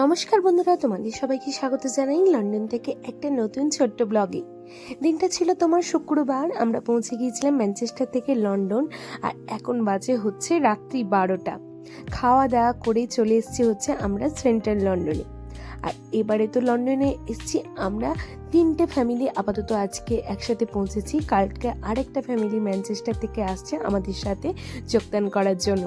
নমস্কার বন্ধুরা, তোমাদের সবাইকে স্বাগত জানাই লন্ডন থেকে একটা নতুন ছোট্ট ব্লগে। দিনটা ছিল তোমার শুক্রবার, আমরা পৌঁছে গিয়েছিলাম ম্যানচেস্টার থেকে লন্ডন, আর এখন বাজে হচ্ছে রাত্রি বারোটা। খাওয়া দাওয়া করে চলে এসেছি হচ্ছে আমরা সেন্ট্রাল লন্ডনে। আর এবারে তো লন্ডনে এসেছি আমরা তিনটে ফ্যামিলি, আপাতত আজকে একসাথে পৌঁছেছি, কালকে আরেকটা ফ্যামিলি ম্যানচেস্টার থেকে আসছে আমাদের সাথে যোগদান করার জন্য।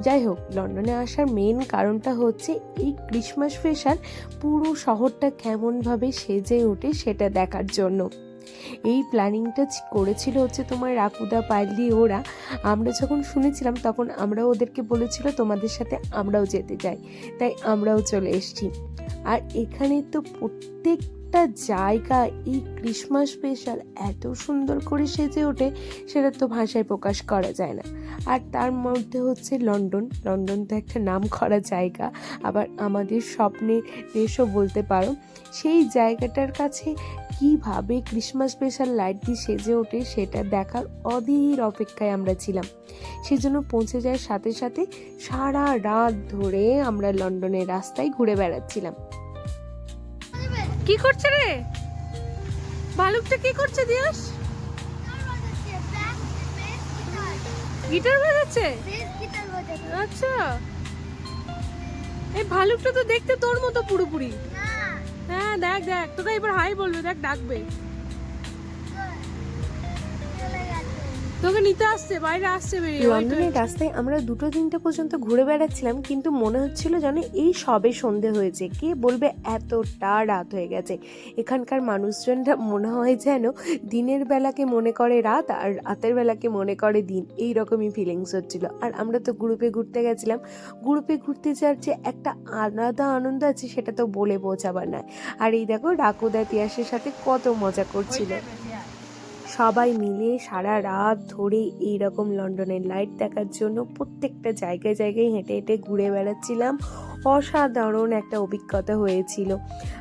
যাই হোক লন্ডনে আসার মেন কারণটা হচ্ছে এই ক্রিসমাস স্পেশাল পুরো শহরটা কেমনভাবে সেজে ওঠে সেটা দেখার জন্য। এই প্ল্যানিংটা করেছিল হচ্ছে তোমার রাকুদা পাইলি ওরা। আমরা যখন শুনেছিলাম তখন আমরা ওদেরকে বলেছিল তোমাদের সাথে আমরাও যেতে চাই। তাই আমরাও চলে এসেছি। আর এখানে তো প্রত্যেকটা জায়গা এই ক্রিসমাস স্পেশাল এত সুন্দর করে সেজে ওঠে, সেটা তো ভাষায় প্রকাশ করা যায় না। আর তার মধ্যে হচ্ছে লন্ডন লন্ডন তো একটা নাম করা জায়গা। আবার আমাদের স্বপ্নের দেশও বলতে পারো, সেই জায়গাটার কাছে কীভাবে ক্রিসমাস স্পেশাল লাইট দিয়ে সেজে ওঠে সেটা দেখার অধীর অপেক্ষায় আমরা ছিলাম। সেজন্য পৌঁছে যাওয়ার সাথে সাথে সারা রাত ধরে আমরা লন্ডনের রাস্তায় ঘুরে বেড়াচ্ছিলাম। কি করছে রে? ভালুকটা কি করছে দিয়াস? গিটার বাজাচ্ছে? আচ্ছা। এই ভালুকটা তো দেখতে তোর মতো পুরোপুরি। হ্যাঁ দেখ দেখ তোকে এবার হাই বলবে দেখ ডাকবে। নিতে আসছে বাইরে আসছে বেরিয়ে লন্ডনের রাস্তায় আমরা দুটো তিনটে পর্যন্ত ঘুরে বেড়াচ্ছিলাম কিন্তু মনে হচ্ছিল যেন এই সবে সন্ধে হয়েছে। কে বলবে এতটা রাত হয়ে গেছে। এখানকার মানুষজনরা মনে হয় যেন দিনের বেলাকে মনে করে রাত আর রাতের বেলাকে মনে করে দিন। এই রকমই ফিলিংস হচ্ছিল। আর আমরা তো গ্রুপে ঘুরতে গেছিলাম। গ্রুপে ঘুরতে যাওয়ার যে একটা আলাদা আনন্দ আছে সেটা তো বলে বোঝাবার নয়। আর এই দেখো রাকুদা তিয়াসের সাথে কত মজা করছিল। সবাই মিলে সারা রাত ধরে এই রকম লন্ডনের লাইট দেখার জন্য প্রত্যেকটা জায়গায় জায়গায় হেঁটে হেঁটে ঘুরে বেড়াচ্ছিলাম। অসাধারণ একটা অভিজ্ঞতা হয়েছিল।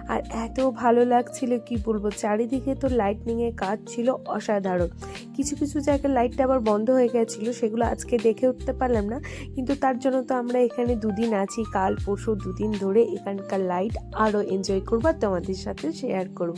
আর এত ভালো লাগছিল, কি বলব, চারিদিকে তো লাইটনিংয়ের কাজ ছিল অসাধারণ। কিছু কিছু জায়গায় লাইটটা আবার বন্ধ হয়ে গেছিল, সেগুলো আজকে দেখে উঠতে পারলাম না। কিন্তু তার জন্য তো আমরা এখানে দুদিন আছি, কাল, পরশু দুদিন ধরে এখানকার লাইট আরও এনজয় করব আর তোমাদের সাথে শেয়ার করব।